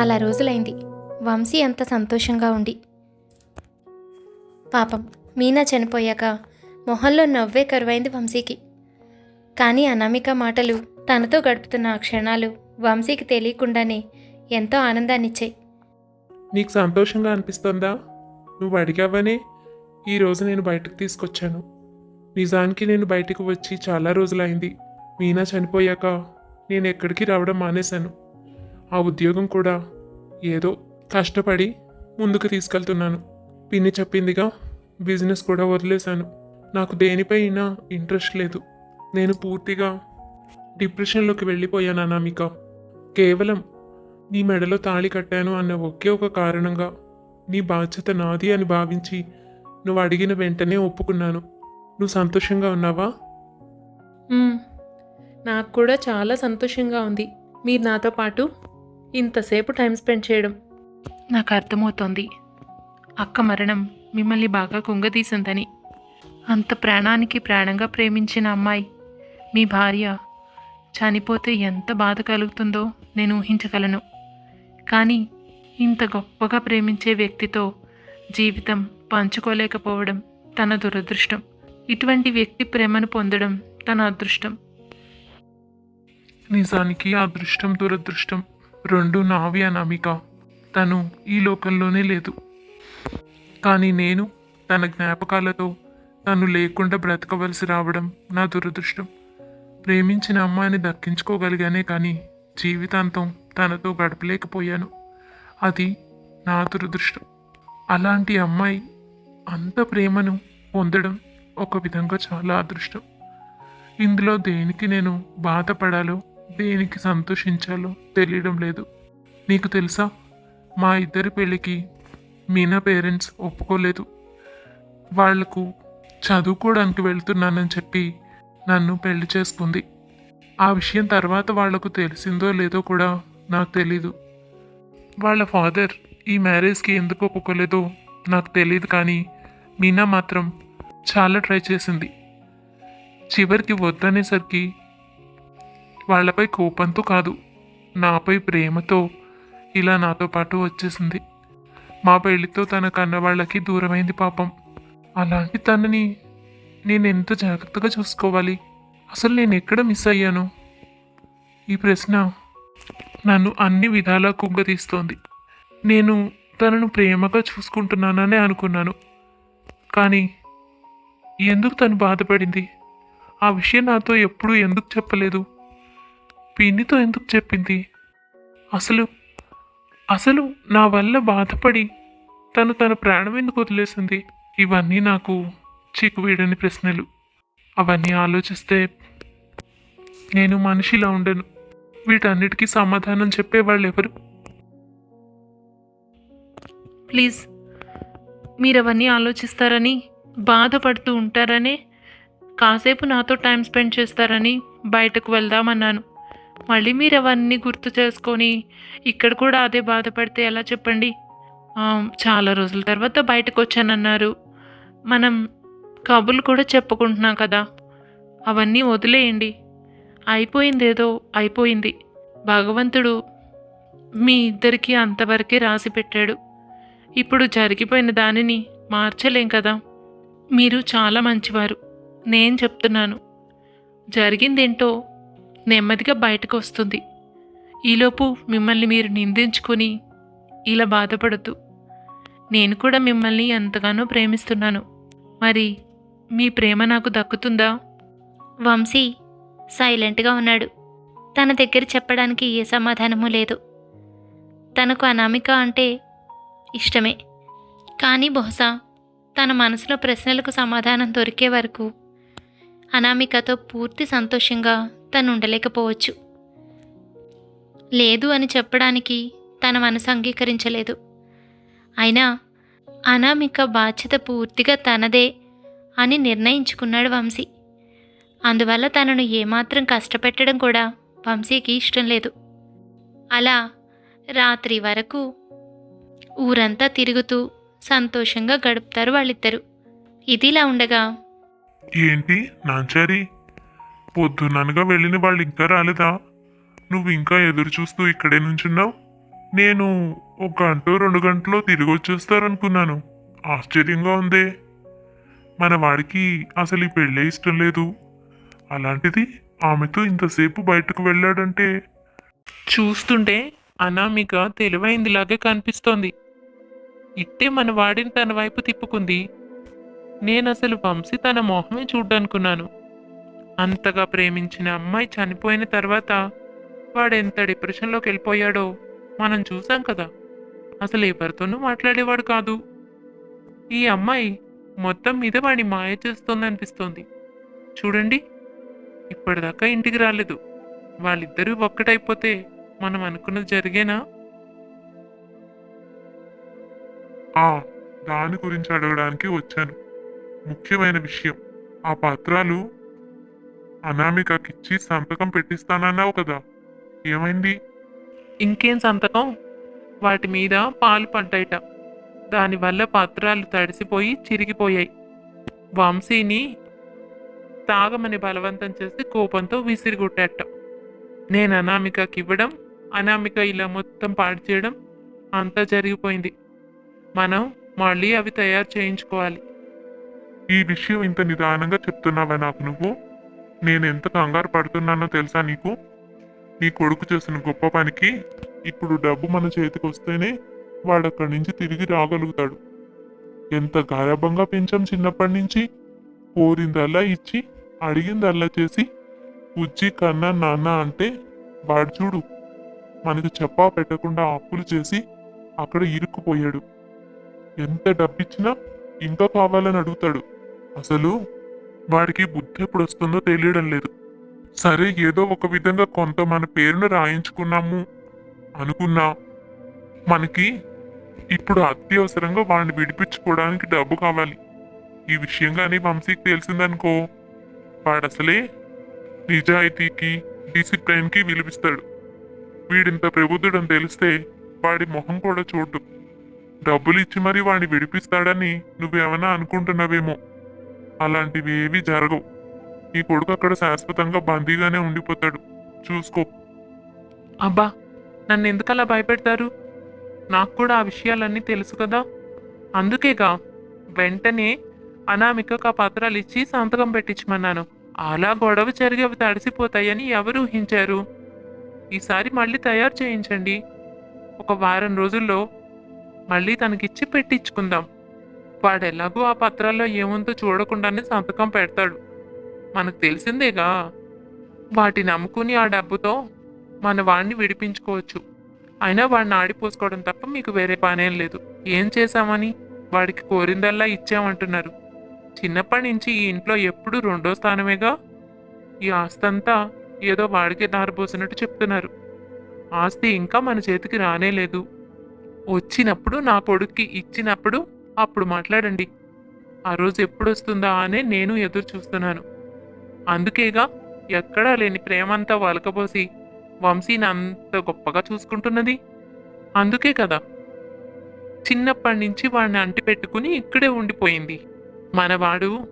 చాలా రోజులైంది. వంశీ అంత సంతోషంగా ఉండి పాపం మీనా చనిపోయాక మొహంలో నవ్వే కరువైంది వంశీకి. కానీ అనామిక మాటలు తనతో గడుపుతున్న ఆ క్షణాలు వంశీకి తెలియకుండానే ఎంతో ఆనందాన్నిచ్చాయి. నీకు సంతోషంగా అనిపిస్తుందా? నువ్వు అడిగావనే ఈరోజు నేను బయటకు తీసుకొచ్చాను. నిజానికి నేను బయటకు వచ్చి చాలా రోజులైంది. మీనా చనిపోయాక నేను ఎక్కడికి రావడం మానేశాను. ఆ ఉద్యోగం కూడా ఏదో కష్టపడి ముందుకు తీసుకెళ్తున్నాను. పిన్ని చెప్పిందిగా బిజినెస్ కూడా వదిలేశాను. నాకు దేనిపైన ఇంట్రెస్ట్ లేదు. నేను పూర్తిగా డిప్రెషన్లోకి వెళ్ళిపోయాను అనామిక. కేవలం నీ మెడలో తాళి కట్టాను అన్న ఒకే ఒక కారణంగా నీ బాధ్యత నాది అని భావించి నువ్వు అడిగిన వెంటనే ఒప్పుకున్నాను. నువ్వు సంతోషంగా ఉన్నావా? నాకు కూడా చాలా సంతోషంగా ఉంది. మీరు నాతో పాటు ఇంతసేపు టైం స్పెండ్ చేయడం. నాకు అర్థమవుతోంది. అక్క మరణం మిమ్మల్ని బాగా కుంగదీసిందని. అంత ప్రాణానికి ప్రాణంగా ప్రేమించిన అమ్మాయి మీ భార్య చనిపోతే ఎంత బాధ కలుగుతుందో నేను ఊహించగలను. కానీ ఇంత గొప్పగా ప్రేమించే వ్యక్తితో జీవితం పంచుకోలేకపోవడం తన దురదృష్టం. ఇటువంటి వ్యక్తి ప్రేమను పొందడం తన అదృష్టం. నిజానికి అదృష్టం దురదృష్టం. రెండు నావి అనామిక తను ఈ లోకంలోనే లేదు. కానీ నేను తన జ్ఞాపకాలతో తను లేకుండా బ్రతకవలసి రావడం నా దురదృష్టం. ప్రేమించిన అమ్మాయిని దక్కించుకోగలిగానే కానీ జీవితాంతం తనతో గడపలేకపోయాను. అది నా దురదృష్టం. అలాంటి అమ్మాయి అంత ప్రేమను పొందడం ఒక విధంగా చాలా అదృష్టం. ఇందులో దేనికి నేను బాధపడాలో దేనికి సంతోషించాలో తెలియడం లేదు. నీకు తెలుసా? మా ఇద్దరి పెళ్ళికి మీనా పేరెంట్స్ ఒప్పుకోలేదు. వాళ్ళకు చదువుకోవడానికి వెళ్తున్నానని చెప్పి నన్ను పెళ్ళి చేసుకుంది. ఆ విషయం తర్వాత వాళ్ళకు తెలిసిందో లేదో కూడా నాకు తెలీదు. వాళ్ళ ఫాదర్ ఈ మ్యారేజ్కి ఎందుకు ఒప్పుకోలేదో నాకు తెలియదు కానీ మీనా మాత్రం చాలా ట్రై చేసింది. చివరికి వద్దనేసరికి వాళ్ళపై కోపంతో కాదు నాపై ప్రేమతో ఇలా నాతో పాటు వచ్చేసింది. మా పెళ్ళితో తన కన్నవాళ్ళకి దూరమైంది పాపం. అలాంటి తనని నేను ఎంత జాగ్రత్తగా చూసుకోవాలి? అసలు నేను ఎక్కడ మిస్ అయ్యాను? ఈ ప్రశ్న నన్ను అన్ని విధాలా కుంగతీస్తోంది. నేను తనను ప్రేమగా చూసుకుంటున్నాననే అనుకున్నాను. కానీ ఎందుకు తను బాధపడింది? ఆ విషయం నాతో ఎప్పుడూ ఎందుకు చెప్పలేదు? పిన్నితో ఎందుకు చెప్పింది? అసలు అసలు నా వల్ల బాధపడి తను తన ప్రాణం ఎందుకు వదిలేసింది? ఇవన్నీ నాకు చిక్కువీడని ప్రశ్నలు. అవన్నీ ఆలోచిస్తే నేను మనిషిలా ఉండను. వీటన్నిటికీ సమాధానం చెప్పేవాళ్ళు ఎవరు ప్లీజ్ మీరు అవన్నీ ఆలోచిస్తారని బాధపడుతూ ఉంటారని కాసేపు నాతో టైం స్పెండ్ చేస్తారని బయటకు వెళ్దామన్నాను. మళ్ళీ మీరు అవన్నీ గుర్తు చేసుకొని ఇక్కడ కూడా అదే బాధపడితే ఎలా చెప్పండి? చాలా రోజుల తర్వాత బయటకు వచ్చానన్నారు మనం కబుర్లు కూడా చెప్పుకుంటున్నాం కదా. అవన్నీ వదిలేయండి. అయిపోయింది ఏదో అయిపోయింది. భగవంతుడు మీ ఇద్దరికీ అంతవరకే రాసి పెట్టాడు. ఇప్పుడు జరిగిపోయిన దానిని మార్చలేం కదా. మీరు చాలా మంచివారు. నేను చెప్తున్నాను. జరిగిందేంటో నెమ్మదిగా బయటకు వస్తుంది. ఈలోపు మిమ్మల్ని మీరు నిందించుకొని ఇలా బాధపడద్దు. నేను కూడా మిమ్మల్ని ఎంతగానో ప్రేమిస్తున్నాను. మరి మీ ప్రేమ నాకు దక్కుతుందా? వంశీ సైలెంట్గా ఉన్నాడు. తన దగ్గర చెప్పడానికి ఏ సమాధానము లేదు. తనకు అనామిక అంటే ఇష్టమే. కానీ బహుశా తన మనసులో ప్రశ్నలకు సమాధానం దొరికే వరకు అనామికతో పూర్తి సంతోషంగా తను ఉండలేకపోవచ్చు లేదు అని చెప్పడానికి తన మనసు అంగీకరించలేదు. అయినా అనామిక బాధ్యత పూర్తిగా తనదే అని నిర్ణయించుకున్నాడు వంశీ. అందువల్ల తనను ఏమాత్రం కష్టపెట్టడం కూడా వంశీకి ఇష్టం లేదు. అలా రాత్రి వరకు ఊరంతా తిరుగుతూ సంతోషంగా గడుపుతారు వాళ్ళిద్దరు. ఇదిలా ఉండగా ఏంటి నాంచారి? పొద్దున్ననగా వెళ్ళిన వాళ్ళు ఇంకా రాలేదా? నువ్వు ఇంకా ఎదురు చూస్తూ ఇక్కడే నుంచున్నావు? నేను ఒక గంట రెండు గంటలో తిరిగి వచ్చేస్తారనుకున్నాను. ఆశ్చర్యంగా ఉందే. మన వాడికి అసలు ఈ పెళ్ళే ఇష్టం లేదు. అలాంటిది ఆమెతో ఇంతసేపు బయటకు వెళ్ళాడంటే? చూస్తుంటే అనామిక తెలివైందిలాగే కనిపిస్తోంది. ఇట్టే మన వాడిని తన వైపు తిప్పుకుంది. నేను అసలు వంశీ తన మొహమే చూడ్డనుకున్నాను. అంతగా ప్రేమించిన అమ్మాయి చనిపోయిన తర్వాత వాడెంత డిప్రెషన్లోకి వెళ్ళిపోయాడో మనం చూసాం కదా. అసలు ఎవరితోనూ మాట్లాడేవాడు కాదు. ఈ అమ్మాయి మొత్తం మీద వాడిని మాయ చేస్తోంది అనిపిస్తోంది. చూడండి ఇప్పటిదాకా ఇంటికి రాలేదు. వాళ్ళిద్దరూ ఒక్కటైపోతే మనం అనుకున్నది జరిగేనా? ఆ దాని గురించి అడగడానికి వచ్చాను. ముఖ్యమైన విషయం ఆ పత్రాలు అనామికకిచ్చి సంతకం పెట్టిస్తానన్నావు కదా. ఏమైంది? ఇంకేం సంతకం? వాటి మీద పాలు పడ్డాయిట. దానివల్ల పత్రాలు తడిసిపోయి చిరిగిపోయాయి. వంశీని తాగమని బలవంతం చేసి కోపంతో విసిరిగొట్టాట. నేను అనామికకి ఇవ్వడం అనామిక ఇలా మొత్తం పాడు చేయడం అంతా జరిగిపోయింది. మనం మళ్ళీ అవి తయారు చేయించుకోవాలి. ఈ విషయం ఇంత నిదానంగా చెప్తున్నావా నాకు నువ్వు? నేను ఎంత కంగారు పడుతున్నానో తెలుసా నీకు? నీ కొడుకు చేసిన గొప్ప పనికి ఇప్పుడు డబ్బు మన చేతికి వస్తేనే వాడు అక్కడి నుంచి తిరిగి రాగలుగుతాడు. ఎంత గారభంగా పెంచాం చిన్నప్పటి నుంచి? కోరిందల్లా ఇచ్చి అడిగిందల్లా చేసి ఉజ్జి కన్నా నాన్న అంటే వాడు చూడు మనకు చెప్పా పెట్టకుండా అప్పులు చేసి అక్కడ ఇరుక్కుపోయాడు. ఎంత డబ్బిచ్చినా ఇంకా కావాలని అడుగుతాడు. అసలు వాడికి బుద్ధి ఎప్పుడు వస్తుందో తెలియడం లేదు. సరే ఏదో ఒక విధంగా కొంత మన పేరును రాయించుకున్నాము అనుకున్నా మనకి ఇప్పుడు అత్యవసరంగా వాడిని విడిపించుకోవడానికి డబ్బు కావాలి. ఈ విషయం కానీ వంశీకి తెలిసిందనుకో వాడు అసలే నిజాయితీకి డిసిప్లైన్కి విలువిస్తాడు. వీడింత ప్రబుద్ధుడని తెలిస్తే వాడి మొహం కూడా చూడ్డు. డబ్బులు ఇచ్చి మరీ వాడిని విడిపిస్తాడని నువ్వేమైనా అనుకుంటున్నావేమో. అలాంటివి ఏవి జరగవు. ఈ కొడుకు అక్కడ శాశ్వతంగా బందీగానే ఉండిపోతాడు. చూసుకో. అబ్బా నన్ను ఎందుకలా భయపెడతారు? నాకు కూడా ఆ విషయాలన్నీ తెలుసు కదా. అందుకేగా వెంటనే అనామికకు ఆ పత్రాలు ఇచ్చి సంతకం పెట్టించమన్నాను. అలా గొడవ జరిగి అవి తడిసిపోతాయని ఎవరు ఊహించారు? ఈసారి మళ్ళీ తయారు చేయించండి. ఒక వారం రోజుల్లో మళ్ళీ తనకిచ్చి పెట్టించుకుందాం. వాడు ఎలాగో ఆ పత్రాల్లో ఏముందో చూడకుండానే సంతకం పెడతాడు. మనకు తెలిసిందేగా వాటిని నమ్ముకుని ఆ డబ్బుతో మన వాడిని విడిపించుకోవచ్చు. అయినా వాడిని ఆడిపోసుకోవడం తప్ప మీకు వేరే పనేం లేదు. ఏం చేశామని వాడికి కోరిందల్లా ఇచ్చామంటున్నారు. చిన్నప్పటి నుంచి ఈ ఇంట్లో ఎప్పుడు రెండో స్థానమేగా? ఈ ఆస్తంతా ఏదో వాడికే దారిపోసినట్టు చెప్తున్నారు. ఆస్తి ఇంకా మన చేతికి రానే లేదు. వచ్చినప్పుడు నా కొడుక్కి ఇచ్చినప్పుడు అప్పుడు మాట్లాడండి. ఆ రోజు ఎప్పుడు వస్తుందా అనే నేను ఎదురు చూస్తున్నాను. అందుకేగా ఎక్కడా లేని ప్రేమంతా వలకబోసి వంశీని అంత గొప్పగా చూసుకుంటున్నది? అందుకే కదా. చిన్నప్పటి నుంచి వాడిని అంటి పెట్టుకుని ఇక్కడే ఉండిపోయింది. మనవాడు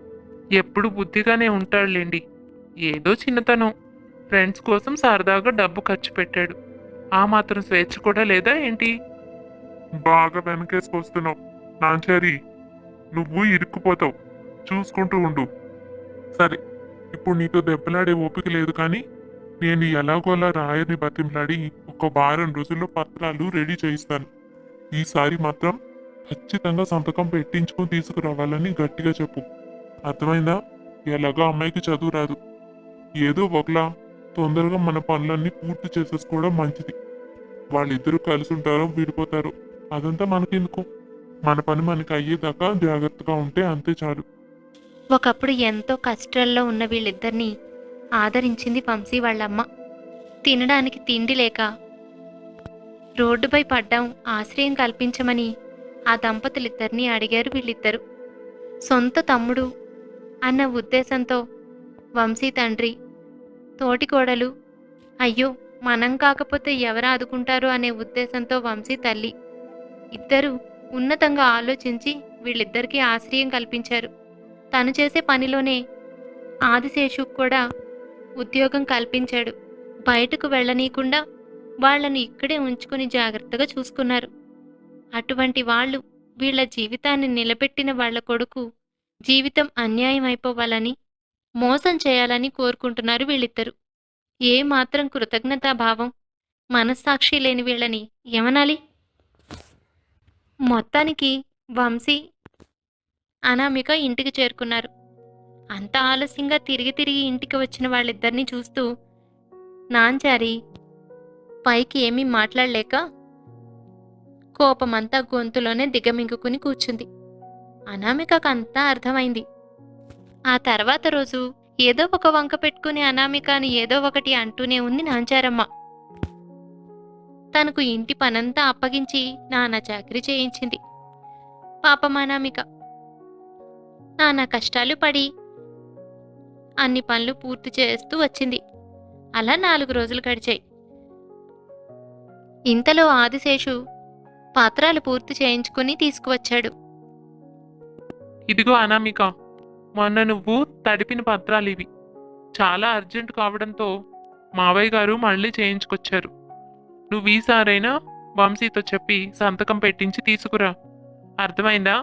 ఎప్పుడు బుద్ధిగానే ఉంటాడులేండి. ఏదో చిన్నతనం. ఫ్రెండ్స్ కోసం సరదాగా డబ్బు ఖర్చు పెట్టాడు. ఆ మాత్రం స్వేచ్ఛ కూడా లేదా ఏంటి? బాగా వెనకేసుకొస్తున్నావు. నాంచారి నువ్వు ఇరుక్కుపోతావు. చూసుకుంటూ ఉండు. సరే ఇప్పుడు నీతో దెబ్బలాడే ఓపిక లేదు కానీ నేను ఎలాగోలా రాయని బతింలాడి ఒక వారం రోజుల్లో పత్రాలు రెడీ చేయిస్తాను. ఈసారి మాత్రం ఖచ్చితంగా సంతకం పెట్టించుకొని తీసుకురావాలని గట్టిగా చెప్పు. అర్థమైందా? ఎలాగో అమ్మాయికి చదువు రాదు. ఏదో ఒకలా తొందరగా మన పనులన్నీ పూర్తి చేసేసుకోవడం మంచిది. వాళ్ళిద్దరూ కలిసి ఉంటారో విడిపోతారో అదంతా మనకెందుకు? మన పని మనకి అయ్యేదాకా జాగ్రత్తగా ఉంటే అంతే చాలు. ఒకప్పుడు ఎంతో కష్టాల్లో ఉన్న వీళ్ళిద్దరినీ ఆదరించింది వంశీ వాళ్ళమ్మ. తినడానికి తిండి లేక రోడ్డుపై పడ్డం ఆశ్రయం కల్పించమని ఆ దంపతులిద్దరినీ అడిగారు వీళ్ళిద్దరు. సొంత తమ్ముడు అన్న ఉద్దేశంతో వంశీ తండ్రి తోటికోడలు అయ్యో మనం కాకపోతే ఎవరు ఆదుకుంటారు అనే ఉద్దేశంతో వంశీ తల్లి ఇద్దరు ఉన్నతంగా ఆలోచించి వీళ్ళిద్దరికీ ఆశ్రయం కల్పించారు. తను చేసే పనిలోనే ఆదిశేషు కూడా ఉద్యోగం కల్పించాడు. బయటకు వెళ్ళనీయకుండా వాళ్ళను ఇక్కడే ఉంచుకుని జాగ్రత్తగా చూసుకున్నారు. అటువంటి వాళ్ళు వీళ్ళ జీవితాన్ని నిలబెట్టిన వాళ్ళ కొడుకు జీవితం అన్యాయం అయిపోవాలని మోసం చేయాలని కోరుకుంటున్నారు వీళ్ళిద్దరు. ఏ మాత్రం కృతజ్ఞతాభావం మనస్సాక్షి లేని వీళ్ళని ఏమనాలి? మొత్తానికి వంశీ అనామిక ఇంటికి చేరుకున్నారు. అంత ఆలస్యంగా తిరిగి తిరిగి ఇంటికి వచ్చిన వాళ్ళిద్దరిని చూస్తూ నాంచారి పైకి ఏమీ మాట్లాడలేక కోపమంతా గొంతులోనే దిగమింగుకుని కూర్చుంది. అనామికకు అంతా అర్థమైంది. ఆ తర్వాత రోజు ఏదో ఒక వంక పెట్టుకుని అనామికని ఏదో ఒకటి అంటూనే ఉంది నాంచారమ్మ. తనకు ఇంటి పనంతా అప్పగించి నానా చాకరీ చేయించింది. పాపం అనామిక నానా కష్టాలు పడి అన్ని పనులు పూర్తి చేస్తూ వచ్చింది. అలా నాలుగు రోజులు గడిచాయి. ఇంతలో ఆదిశేషు పాత్రాలు పూర్తి చేయించుకుని తీసుకువచ్చాడు. ఇదిగో అనామిక మొన్న నువ్వు తడిపిన పత్రాలు ఇవి. చాలా అర్జెంట్ కావడంతో మావయ్య గారు మళ్ళీ చేయించుకొచ్చారు. నువ్వు ఈసారైనా వంశీతో చెప్పి సంతకం పెట్టించి తీసుకురా. అర్థమైందా?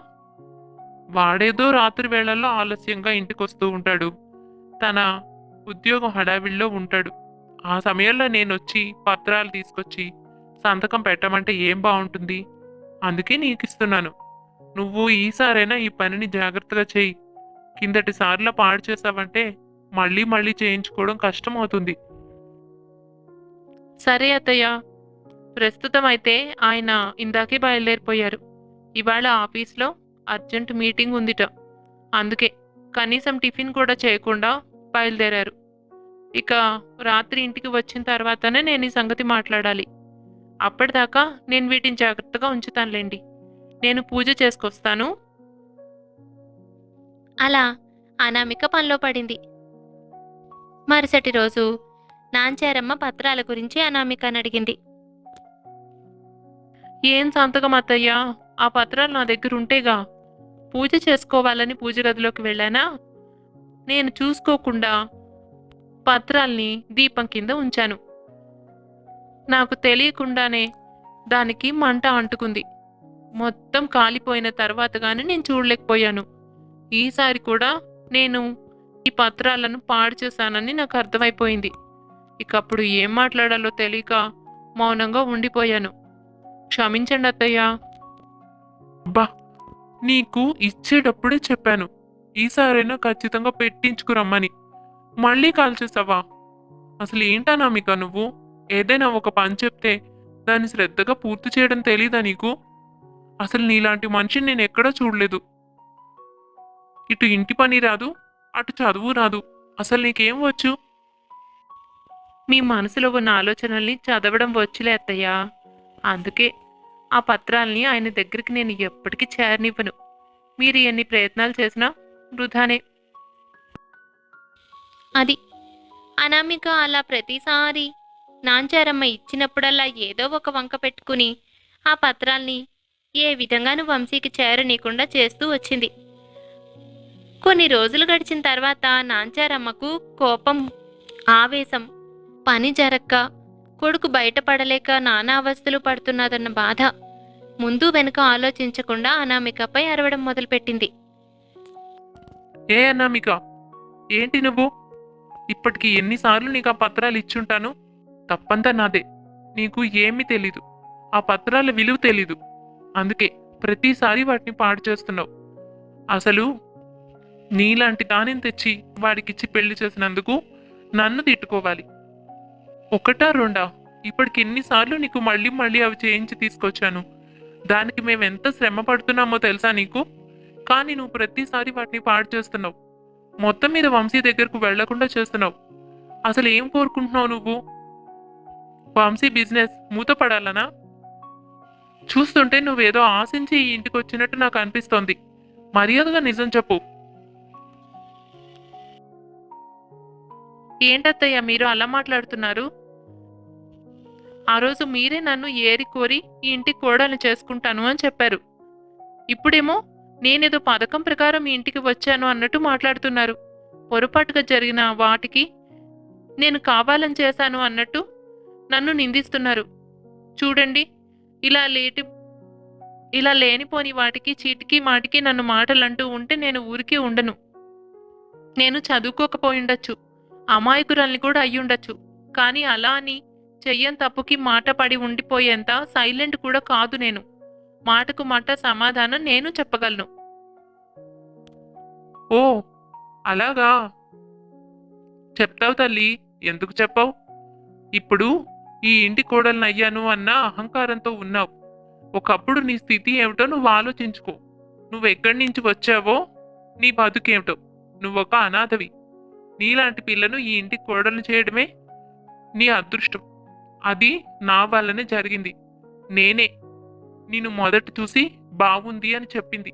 వాడేదో రాత్రి వేళల్లో ఆలస్యంగా ఇంటికి వస్తూ ఉంటాడు. తన ఉద్యోగం హడావిడిలో ఉంటాడు. ఆ సమయంలో నేను వచ్చి పత్రాలు తీసుకొచ్చి సంతకం పెట్టమంటే ఏం బాగుంటుంది అందుకే నీకు ఇస్తున్నాను నువ్వు ఈసారైనా ఈ పనిని జాగ్రత్తగా చేయి కిందటి సార్లు పాడు చేసావంటే మళ్ళీ మళ్ళీ చేయించుకోవడం కష్టం అవుతుంది సరే అత్తయ్య. ప్రస్తుతం అయితే ఆయన ఇందాకే బయలుదేరిపోయారు. ఇవాళ ఆఫీస్లో అర్జెంట్ మీటింగ్ ఉందిట. అందుకే కనీసం టిఫిన్ కూడా చేయకుండా బయలుదేరారు. ఇక రాత్రి ఇంటికి వచ్చిన తర్వాతనే నేను ఈ సంగతి మాట్లాడాలి. అప్పటిదాకా నేను వీటిని జాగ్రత్తగా ఉంచుతానులేండి. నేను పూజ చేసుకొస్తాను. అలా అనామిక పనిలో పడింది. మరుసటి రోజు నాంచారమ్మ పత్రాల గురించి అనామికను అడిగింది. ఏం సంతకం అత్తయ్యా? ఆ పత్రాలు నా దగ్గర ఉంటేగా పూజ చేసుకోవాలని పూజ గదిలోకి వెళ్ళానా? నేను చూసుకోకుండా పత్రాల్ని దీపం కింద ఉంచాను. నాకు తెలియకుండానే దానికి మంట అంటుకుంది. మొత్తం కాలిపోయిన తర్వాత కానీ నేను చూడలేకపోయాను. ఈసారి కూడా నేను ఈ పత్రాలను పాడు చేశానని నాకు అర్థమైపోయింది. ఇకప్పుడు ఏం మాట్లాడాలో తెలియక మౌనంగా ఉండిపోయాను. క్షమించండి అత్తయ్య. అబ్బా నీకు ఇచ్చేటప్పుడే చెప్పాను. ఈసారైనా ఖచ్చితంగా పెట్టించుకురమ్మని మళ్ళీ కాల్ చేసావా? అసలు ఏంటనామిక నువ్వు? ఏదైనా ఒక పని చెప్తే దాన్ని శ్రద్ధగా పూర్తి చేయడం తెలీదా నీకు? అసలు నీలాంటి మనిషిని నేను ఎక్కడా చూడలేదు. ఇటు ఇంటి పని రాదు అటు చదువు రాదు. అసలు నీకేం వచ్చు? మీ మనసులో ఉన్న ఆలోచనల్ని చదవడం వచ్చులే అత్తయ్య. అందుకే ఆ పత్రాల్ని ఆయన దగ్గరికి నేను ఎప్పటికీ చేరనివ్వను. మీరు ఎన్ని ప్రయత్నాలు చేసినా వృధానే. అది అనామిక అలా ప్రతిసారి నాంచారమ్మ ఇచ్చినప్పుడల్లా ఏదో ఒక వంక పెట్టుకుని ఆ పత్రాల్ని ఏ విధంగానూ వంశీకి చేరనీయకుండా చేస్తూ వచ్చింది. కొన్ని రోజులు గడిచిన తర్వాత నాంచారమ్మకు కోపం ఆవేశం పని జరక్క కొడుకు బయటపడలేక నానా అవస్థలు పడుతున్నదన్న బాధ ముందు వెనుక ఆలోచించకుండా అనామికపై అరవడం మొదలుపెట్టింది. ఏ అనామిక? ఏంటి నువ్వు? ఇప్పటికి ఎన్నిసార్లు నీకు ఆ పత్రాలు ఇచ్చుంటాను? తప్పంతా నాదే. నీకు ఏమీ తెలీదు. ఆ పత్రాల విలువ తెలీదు. అందుకే ప్రతిసారి వాటిని పాడు చేస్తున్నావు. అసలు నీలాంటి దానిని తెచ్చి వాడికిచ్చి పెళ్ళి చేసినందుకు నన్ను తిట్టుకోవాలి. ఒకటా రెండా? ఇప్పటికి ఎన్నిసార్లు నీకు మళ్ళీ మళ్ళీ అవి చేయించి తీసుకొచ్చాను. దానికి మేము ఎంత శ్రమ పడుతున్నామో తెలుసా నీకు? కానీ నువ్వు ప్రతిసారి వాటిని పాడు చేస్తున్నావు. మొత్తం మీద వంశీ దగ్గరకు వెళ్ళకుండా చేస్తున్నావు. అసలు ఏం కోరుకుంటున్నావు నువ్వు? వంశీ బిజినెస్ మూతపడాలనా? చూస్తుంటే నువ్వేదో ఆశించి ఈ ఇంటికి వచ్చినట్టు నాకు అనిపిస్తోంది. మర్యాదగా నిజం చెప్పు. ఏంటత్తయ్య మీరు అలా మాట్లాడుతున్నారు? ఆ రోజు మీరే నన్ను ఏరి కోరి ఈ ఇంటికి కోడలు చేసుకుంటాను అని చెప్పారు. ఇప్పుడేమో నేనేదో పథకం ప్రకారం ఈ ఇంటికి వచ్చాను అన్నట్టు మాట్లాడుతున్నారు. పొరపాటుగా జరిగిన వాటికి నేను కావాలని చేశాను అన్నట్టు నన్ను నిందిస్తున్నారు. చూడండి ఇలా లేటి ఇలా లేనిపోని వాటికి చీటికి మాటికి నన్ను మాటలంటూ ఉంటే నేను ఊరికే ఉండను. నేను చదువుకోకపోయిండొచ్చు అమాయకురాల్ని కూడా అయ్యుండొచ్చు. కానీ అలా అని చెయ్యని తప్పుకి మాట పడి ఉండిపోయేంత సైలెంట్ కూడా కాదు నేను. మాటకు మాట సమాధానం నేను చెప్పగలను. ఓ అలాగా. చెప్తావు తల్లి ఎందుకు చెప్పావు? ఇప్పుడు ఈ ఇంటి కోడలను అయ్యాను అన్న అహంకారంతో ఉన్నావు. ఒకప్పుడు నీ స్థితి ఏమిటో నువ్వు ఆలోచించుకో. నువ్వు ఎక్కడి నుంచి వచ్చావో నీ బతుకేమిటో. నువ్వొక అనాథవి. నీలాంటి పిల్లను ఈ ఇంటి కోడలు చేయడమే నీ అదృష్టం. అది నా వల్లనే జరిగింది. నేనే. నిన్ను మొదట చూసి బాగుంది అని చెప్పింది.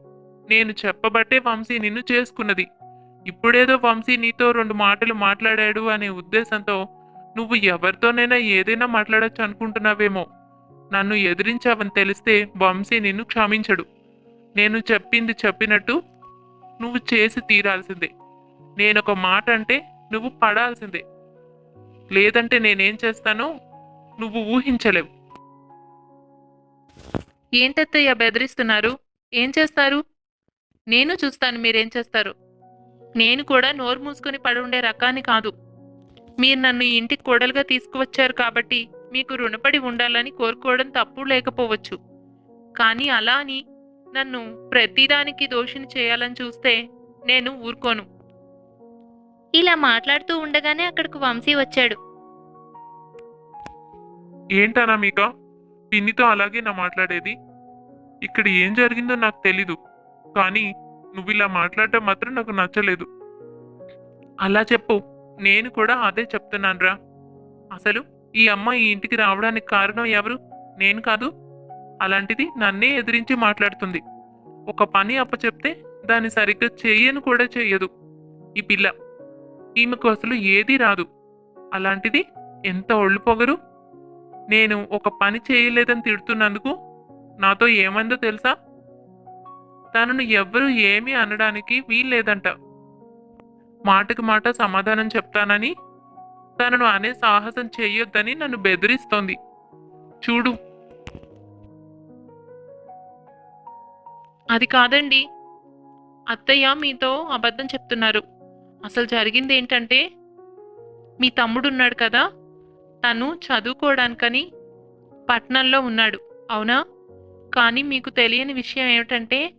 నేను చెప్పబట్టే వంశీ నిన్ను చేసుకున్నది. ఇప్పుడేదో వంశీ నీతో రెండు మాటలు మాట్లాడాడు అనే ఉద్దేశంతో నువ్వు ఎవరితోనైనా ఏదైనా మాట్లాడచ్చు అనుకుంటున్నావేమో. నన్ను ఎదిరించావని తెలిస్తే వంశీ నిన్ను క్షమించడు. నేను చెప్పింది చెప్పినట్టు నువ్వు చేసి తీరాల్సిందే. నేనొక మాట అంటే నువ్వు పడాల్సిందే. లేదంటే నేనేం చేస్తానో నువ్వు ఊహించలేవు. ఏంటత్తయ్య బెదిరిస్తున్నారు? ఏం చేస్తారు? నేను చూస్తాను మీరేం చేస్తారు. నేను కూడా నోరు మూసుకొని పడి ఉండే రకాన్ని కాదు. మీరు నన్ను ఇంటికి కోడలుగా తీసుకువచ్చారు కాబట్టి మీకు రుణపడి ఉండాలని కోరుకోవడం తప్పు లేకపోవచ్చు. కానీ అలా అని నన్ను ప్రతిదానికి దోషిని చేయాలని చూస్తే నేను ఊరుకోను. ఇలా మాట్లాడుతూ ఉండగానే అక్కడికి వంశీ వచ్చాడు. ఏంటనా మీక? పిన్నితో అలాగే నా మాట్లాడేది? ఇక్కడ ఏం జరిగిందో నాకు తెలీదు. కానీ నువ్వు ఇలా మాట్లాడటం మాత్రం నాకు నచ్చలేదు. అలా చెప్పు. నేను కూడా అదే చెప్తున్నానురా. అసలు ఈ అమ్మ ఈ ఇంటికి రావడానికి కారణం ఎవరు? నేను కాదు. అలాంటిది నన్నే ఎదిరించి మాట్లాడుతుంది. ఒక పని అప్పచెప్తే దాన్ని సరిగ్గా చెయ్యను కూడా చెయ్యదు ఈ పిల్ల ఈమెకు అసలు ఏదీ రాదు. అలాంటిది ఎంత ఒళ్ళు పొగరు? నేను ఒక పని చేయలేదని తిడుతున్నందుకు నాతో ఏమందో తెలుసా? తనను ఎవ్వరూ ఏమీ అనడానికి వీల్లేదంట. మాటకు మాట సమాధానం చెప్తానని తనను అనే సాహసం చేయొద్దని నన్ను బెదిరిస్తోంది. చూడు. అది కాదండి. అత్తయ్య మీతో అబద్ధం చెప్తున్నారు. అసలు జరిగింది ఏంటంటే మీ తమ్ముడు ఉన్నాడు కదా తను చదువుకోవడానికని పట్నంలో ఉన్నాడు అవునా? కానీ మీకు తెలియని విషయం ఏమిటంటే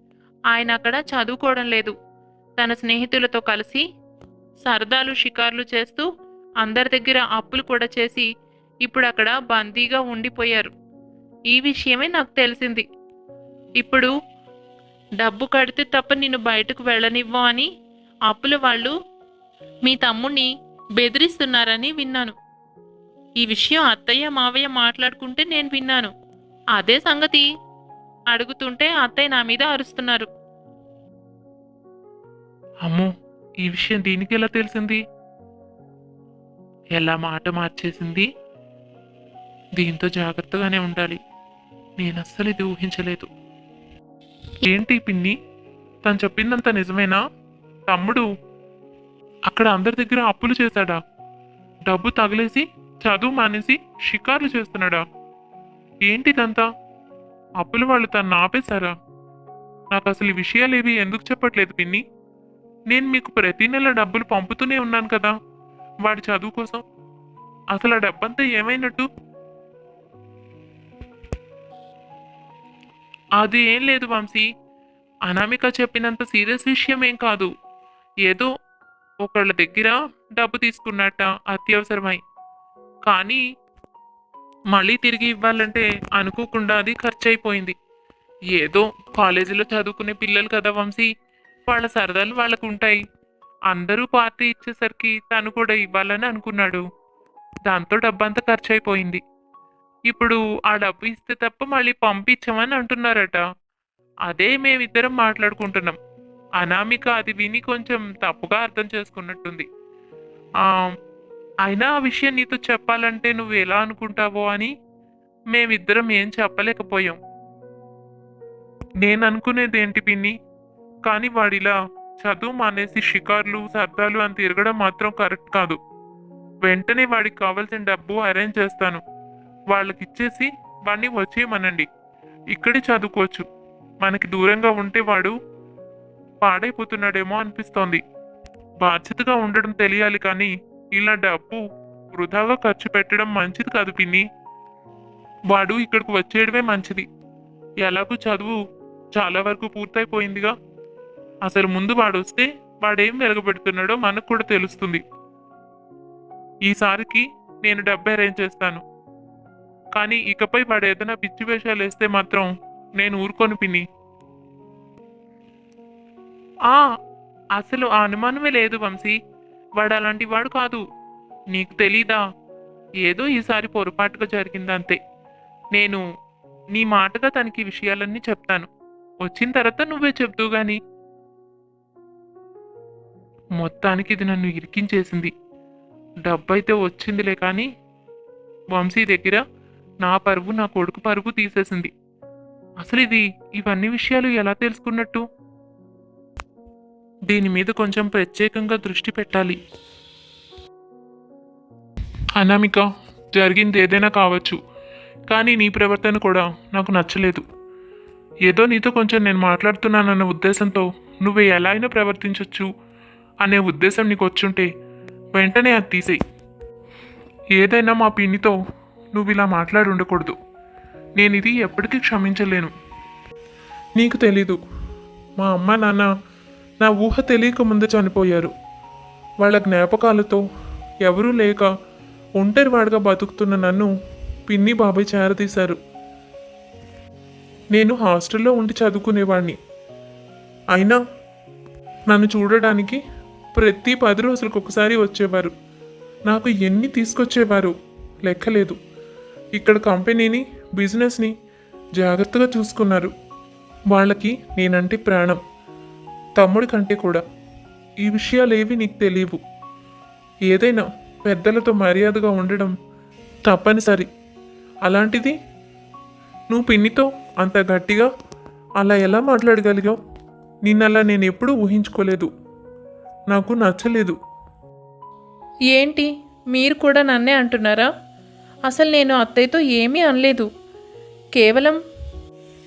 ఆయన అక్కడ చదువుకోవడం లేదు. తన స్నేహితులతో కలిసి సరదాలు షికార్లు చేస్తూ అందరి దగ్గర అప్పులు కూడా చేసి ఇప్పుడు అక్కడ బందీగా ఉండిపోయారు. ఈ విషయమే నాకు తెలిసింది. ఇప్పుడు డబ్బు కడితే తప్ప నిన్ను బయటకు వెళ్ళనివ్వం అని అప్పుల వాళ్ళు మీ తమ్ముణ్ణి బెదిరిస్తున్నారని విన్నాను. ఈ విషయం అత్తయ్య మావయ్య మాట్లాడుకుంటే నేను విన్నాను. అదే సంగతి అడుగుతుంటే అత్తయ్య నా మీద అరుస్తున్నారు. అమ్మో ఈ విషయం దీనికి ఎలా తెలిసింది? ఎలా మాట మార్చేసింది? దీంతో జాగ్రత్తగానే ఉండాలి. నేను అస్సలు ఇది ఊహించలేదు. ఏంటి పిన్ని? తను చెప్పిందంత నిజమేనా? తమ్ముడు అక్కడ అందరి దగ్గర అప్పులు చేశాడా? డబ్బు తగిలేసి చదువు మానేసి షికార్లు చేస్తున్నాడా? ఏంటిదంతా? అప్పులు వాళ్ళు తను ఆపేశారా? నాకు అసలు ఈ విషయాలేవి ఎందుకు చెప్పట్లేదు పిన్ని? నేను మీకు ప్రతి నెల డబ్బులు పంపుతూనే ఉన్నాను కదా. వాడి చదువు కోసం. అసలు ఆ డబ్బంతా ఏమైనట్టు? అది ఏం లేదు వంశీ. అనామిక చెప్పినంత సీరియస్ విషయం ఏం కాదు. ఏదో ఒకళ్ళ దగ్గర డబ్బు తీసుకున్నట్ట అత్యవసరమై. కానీ మళ్ళీ తిరిగి ఇవ్వాలంటే అనుకోకుండా అది ఖర్చు అయిపోయింది ఏదో కాలేజీలో చదువుకునే పిల్లలు కదా వంశీ వాళ్ళ సరదాలు వాళ్ళకు ఉంటాయి అందరూ పార్టీ ఇచ్చేసరికి తను కూడా ఇవ్వాలని అనుకున్నాడు. దాంతో డబ్బంతా ఖర్చు అయిపోయింది ఇప్పుడు ఆ డబ్బు ఇస్తే తప్ప మళ్ళీ పంపించమని అంటున్నారట. అదే మేమిద్దరం మాట్లాడుకుంటున్నాం. అనామిక అది విని కొంచెం తప్పుగా అర్థం చేసుకున్నట్టుంది. అయినా ఆ విషయం నీతో చెప్పాలంటే నువ్వు ఎలా అనుకుంటావో అని మేమిద్దరం ఏం చెప్పలేకపోయాం. నేను అనుకునేది ఏంటి పిన్ని? కానీ వాడిలా చదువు మానేసి షికార్లు సర్దాలు అని తిరగడం మాత్రం కరెక్ట్ కాదు. వెంటనే వాడికి కావాల్సిన డబ్బు అరేంజ్ చేస్తాను. వాళ్ళకి ఇచ్చేసి వాడిని వచ్చేయమనండి. ఇక్కడే చదువుకోవచ్చు. మనకి దూరంగా ఉంటే వాడు పాడైపోతున్నాడేమో అనిపిస్తోంది. బాధ్యతగా ఉండడం తెలియాలి కానీ ఇలా డబ్బు వృధాగా ఖర్చు పెట్టడం మంచిది కాదు పిన్ని. వాడు ఇక్కడికి వచ్చేయడమే మంచిది. ఎలాగూ చదువు చాలా వరకు పూర్తయిపోయిందిగా. అసలు ముందు వాడు వస్తే వాడేం వెలగబెడుతున్నాడో మనకు కూడా తెలుస్తుంది. ఈసారికి నేను డబ్బు అరేంజ్ చేస్తాను. కానీ ఇకపై వాడు ఏదైనా పిచ్చి వేషాలు వేస్తే మాత్రం నేను ఊరుకొని పిన్ని. ఆ అసలు ఆ అనుమానమే లేదు వంశీ. వాడు అలాంటి వాడు కాదు. నీకు తెలీదా? ఏదో ఈసారి పొరపాటుగా జరిగిందంతే. నేను నీ మాటగా తనకి విషయాలన్నీ చెప్తాను. వచ్చిన తర్వాత నువ్వే చెప్తూ గాని. మొత్తానికి ఇది నన్ను ఇరికించేసింది. డబ్బైతే వచ్చిందిలే కానీ వంశీ దగ్గర నా పరువు నా కొడుకు పరువు తీసేసింది. అసలు ఇది ఇవన్నీ విషయాలు ఎలా తెలుసుకున్నట్టు? దీని మీద కొంచెం ప్రత్యేకంగా దృష్టి పెట్టాలి. అనామిక జరిగింది ఏదైనా కావచ్చు కానీ నీ ప్రవర్తన కూడా నాకు నచ్చలేదు. ఏదో నీతో కొంచెం నేను మాట్లాడుతున్నానన్న ఉద్దేశంతో నువ్వు ఎలా అయినా ప్రవర్తించవచ్చు అనే ఉద్దేశం నీకు వచ్చుంటే వెంటనే అది తీసేయి. ఏదైనా మా పిన్నితో నువ్వు ఇలా మాట్లాడి ఉండకూడదు. నేను ఇది ఎప్పటికీ క్షమించలేను. నీకు తెలీదు. మా అమ్మ నాన్న నా ఊహ తెలియక ముందు చనిపోయారు. వాళ్ళ జ్ఞాపకాలతో ఎవరూ లేక ఒంటరివాడిగా బతుకుతున్న నన్ను పిన్ని బాబాయ్ చేరదీశారు. నేను హాస్టల్లో ఉండి చదువుకునేవాడిని అయినా నన్ను చూడడానికి ప్రతి పది రోజులకు ఒకసారి వచ్చేవారు. నాకు ఎన్ని తీసుకొచ్చేవారు లెక్కలేదు. ఇక్కడ కంపెనీని బిజినెస్ని జాగ్రత్తగా చూసుకున్నారు. వాళ్ళకి నేనంటే ప్రాణం. తమ్ముడి కంటే కూడా ఈ విషయాలేవి నీకు తెలియవు. ఏదైనా పెద్దలతో మర్యాదగా ఉండడం తప్పనిసరి. అలాంటిది నువ్వు పిన్నితో అంత గట్టిగా అలా ఎలా మాట్లాడగలిగావు? నిన్నలా నేను ఎప్పుడూ ఊహించుకోలేదు. నాకు నచ్చలేదు. ఏంటి? మీరు కూడా నన్నే అంటున్నారా? అసలు నేను అత్తయ్యతో ఏమీ అనలేదు. కేవలం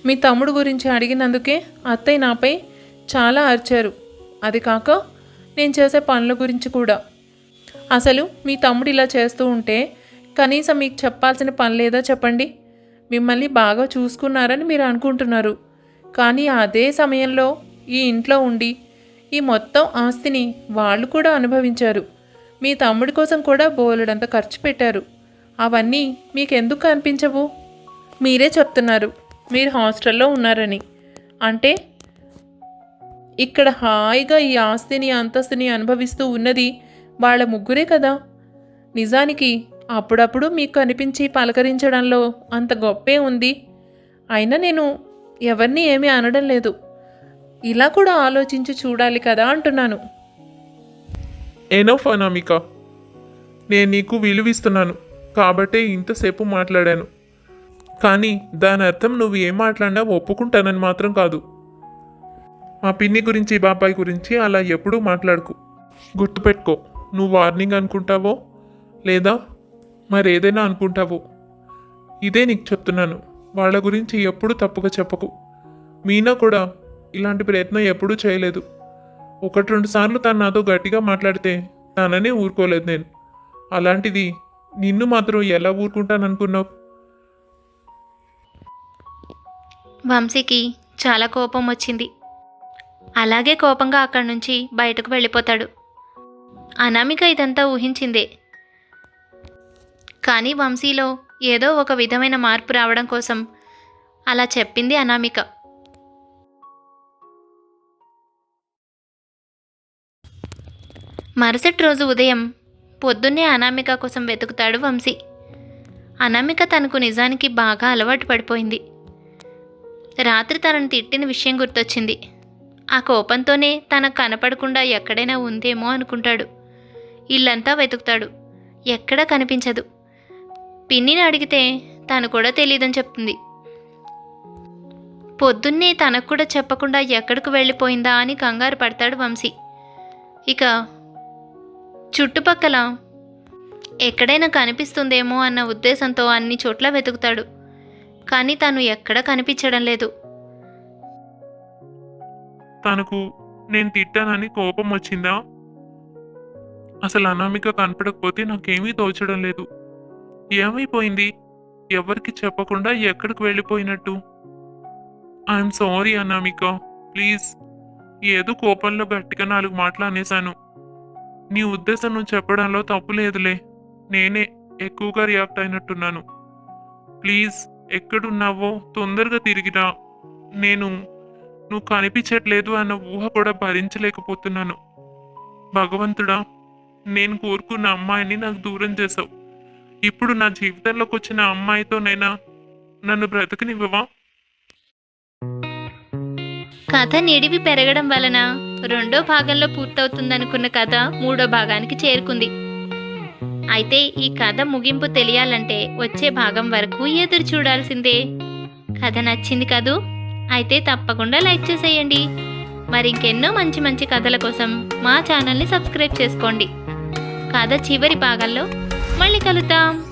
మీ తమ్ముడు గురించి అడిగినందుకే అత్తయ్య నాపై చాలా అరిచారు. అది కాక నేను చేసే పనుల గురించి కూడా. అసలు మీ తమ్ముడు ఇలా చేస్తూ ఉంటే కనీసం మీకు చెప్పాల్సిన పని లేదా చెప్పండి. మిమ్మల్ని బాగా చూసుకున్నారని మీరు అనుకుంటున్నారు. కానీ అదే సమయంలో ఈ ఇంట్లో ఉండి ఈ మొత్తం ఆస్తిని వాళ్ళు కూడా అనుభవించారు. మీ తమ్ముడి కోసం కూడా బోలెడంత ఖర్చు పెట్టారు. అవన్నీ మీకెందుకు అనిపించవు? మీరే చెప్తున్నారు. మీరు హాస్టల్లో ఉన్నారని. అంటే ఇక్కడ హాయిగా ఈ ఆస్తిని అంతస్తుని అనుభవిస్తూ ఉన్నది వాళ్ళ ముగ్గురే కదా. నిజానికి అప్పుడప్పుడు మీకు కనిపించి పలకరించడంలో అంత గొప్పే ఉంది. అయినా నేను ఎవరిని ఏమీ అనడం లేదు. ఇలా కూడా ఆలోచించి చూడాలి కదా అంటున్నాను. ఎనఫ్ అనామిక నేను నీకు విలువిస్తున్నాను కాబట్టే ఇంతసేపు మాట్లాడాను. కానీ దాని అర్థం నువ్వు ఏం మాట్లాడినా ఒప్పుకుంటానని మాత్రం కాదు. మా పిన్ని గురించి బాబాయ్ గురించి అలా ఎప్పుడూ మాట్లాడుకు. గుర్తుపెట్టుకో నువ్వు వార్నింగ్ అనుకుంటావో లేదా మరేదైనా అనుకుంటావో ఇదే నీకు చెప్తున్నాను. వాళ్ళ గురించి ఎప్పుడూ తప్పుగా చెప్పకు. మీనా కూడా ఇలాంటి ప్రయత్నం ఎప్పుడూ చేయలేదు. ఒకటి రెండు సార్లు తను నాతో గట్టిగా మాట్లాడితే తననే ఊరుకోలేదు నేను. అలాంటిది నిన్ను మాత్రం ఎలా ఊరుకుంటాననుకున్నావు? వంశీకి చాలా కోపం వచ్చింది. అలాగే కోపంగా అక్కడి నుంచి బయటకు వెళ్ళిపోతాడు. అనామిక ఇదంతా ఊహించిందే. కానీ వంశీలో ఏదో ఒక విధమైన మార్పు రావడం కోసం అలా చెప్పింది అనామిక. మరుసటి రోజు ఉదయం పొద్దున్నే అనామిక కోసం వెతుకుతాడు వంశీ. అనామిక తనకు నిజానికి బాగా అలవాటు పడిపోయింది. రాత్రి తనను తిట్టిన విషయం గుర్తొచ్చింది. ఆ కోపంతోనే తనకు కనపడకుండా ఎక్కడైనా ఉందేమో అనుకుంటాడు. ఇల్లంతా వెతుకుతాడు. ఎక్కడా కనిపించదు. పిన్నిని అడిగితే తను కూడా తెలియదని చెప్తుంది. పొద్దున్నే తనకు కూడా చెప్పకుండా ఎక్కడికి వెళ్ళిపోయిందా అని కంగారు పడతాడు వంశీ. ఇక చుట్టుపక్కల ఎక్కడైనా కనిపిస్తుందేమో అన్న ఉద్దేశంతో అన్ని చోట్ల వెతుకుతాడు. కానీ తను ఎక్కడా కనిపించడం లేదు. తనకు నేను తిట్టానని కోపం వచ్చిందా? అసలు అనామిక కనపడకపోతే నాకేమీ తోచడం లేదు. ఏమైపోయింది? ఎవరికి చెప్పకుండా ఎక్కడికి వెళ్ళిపోయినట్టు? I'm sorry Anamika. ప్లీజ్ ఏదో కోపంలో గట్టిగా నాలుగు మాటలు అనేశాను. నీ ఉద్దేశం నువ్వు చెప్పడంలో తప్పు లేదులే. నేనే ఎక్కువగా రియాక్ట్ అయినట్టున్నాను. ప్లీజ్ ఎక్కడున్నావో తొందరగా తిరిగిరా. నేను నువ్వు కనిపించట్లేదు అన్న ఊహ కూడా భరించలేకపోతున్నాను. భగవంతుడా నేను కోరుకున్న అమ్మాయిని నాకు దూరం చేసావు ఇప్పుడు నా జీవితంలోకి వచ్చిన అమ్మాయితోనైనా నన్ను బ్రతకనివ్వవా? కథ నిడివి పెరగడం వలన రెండో భాగంలో పూర్తవుతుందనుకున్న కథ మూడో భాగానికి చేరుకుంది. అయితే ఈ కథ ముగింపు తెలియాలంటే వచ్చే భాగం వరకు ఎదురు చూడాల్సిందే. కథ నచ్చింది కదూ? అయితే తప్పకుండా లైక్ చేసేయండి. మరి ఇంకెన్నో మంచి మంచి కథల కోసం మా ఛానల్ని సబ్స్క్రైబ్ చేసుకోండి. కథ చివరి భాగంలో మళ్ళీ కలుద్దాం.